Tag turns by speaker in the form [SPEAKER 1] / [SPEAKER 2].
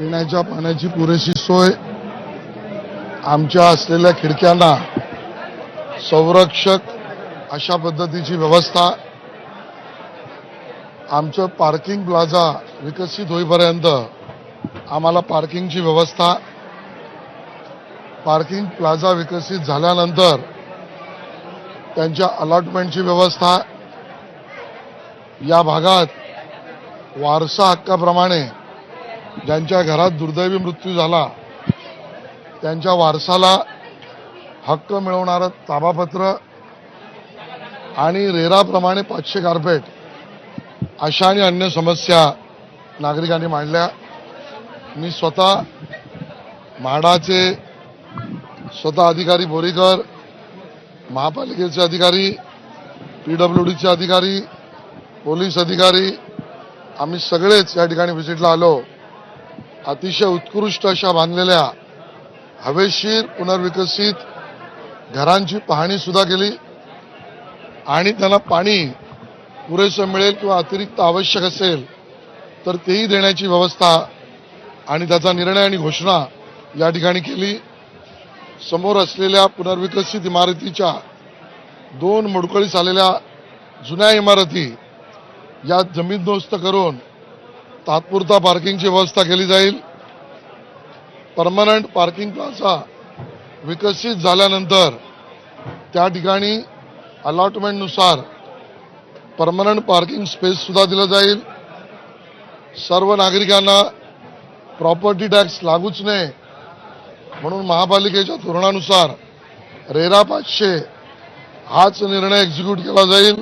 [SPEAKER 1] पिण्याच्या पाण्याची पुरेशी सोय आमच्या असलेल्या खिडक्यांना संरक्षक अशा पद्धतीची व्यवस्था आमचं पार्किंग प्लाझा विकसित होईपर्यंत आम्हाला पार्किंगची व्यवस्था पार्किंग प्लाझा विकसित झाल्यानंतर त्यांच्या अलॉटमेंटची व्यवस्था या भागात वारसा हक्काप्रमाणे ज्यांच्या घरात दुर्दैवी मृत्यू झाला त्यांच्या वारसाला हक्क मिळवणारं ताबापत्र आणि रेराप्रमाणे पाचशे कार्पेट अशा आणि अन्य समस्या नागरिकांनी मांडल्या. मी स्वतः म्हाडाचे स्वतः अधिकारी बोरीकर महापालिकेचे अधिकारी पी डब्ल्यू डीचे अधिकारी पोलीस अधिकारी आम्ही सगळेच या ठिकाणी व्हिजिटला आलो. अतिशय उत्कृष्ट अशा बांधलेल्या हवेशीर पुनर्विकसित घरांची पाहणी सुद्धा केली. आणि त्यांना पाणी पुरेसं मिळेल किंवा अतिरिक्त आवश्यक असेल तर तेही देण्याची व्यवस्था आणि त्याचा निर्णय आणि घोषणा या ठिकाणी केली. समोर असलेल्या पुनर्विकसित इमारतीच्या दोन मोडकळीस आलेल्या जुन्या इमारती या जमीनदोस्त करून तात्पुरता पार्किंगची व्यवस्था केली जाईल. परमनंट पार्किंग प्लाझा विकसित झाल्यानंतर त्या ठिकाणी अलॉटमेंटनुसार परमनंट पार्किंग स्पेससुद्धा दिलं जाईल. सर्व नागरिकांना प्रॉपर्टी टॅक्स लागूच नये म्हणून महापालिकेच्या धोरणानुसार रेरा पाचशे हाच निर्णय एक्झिक्यूट केला जाईल.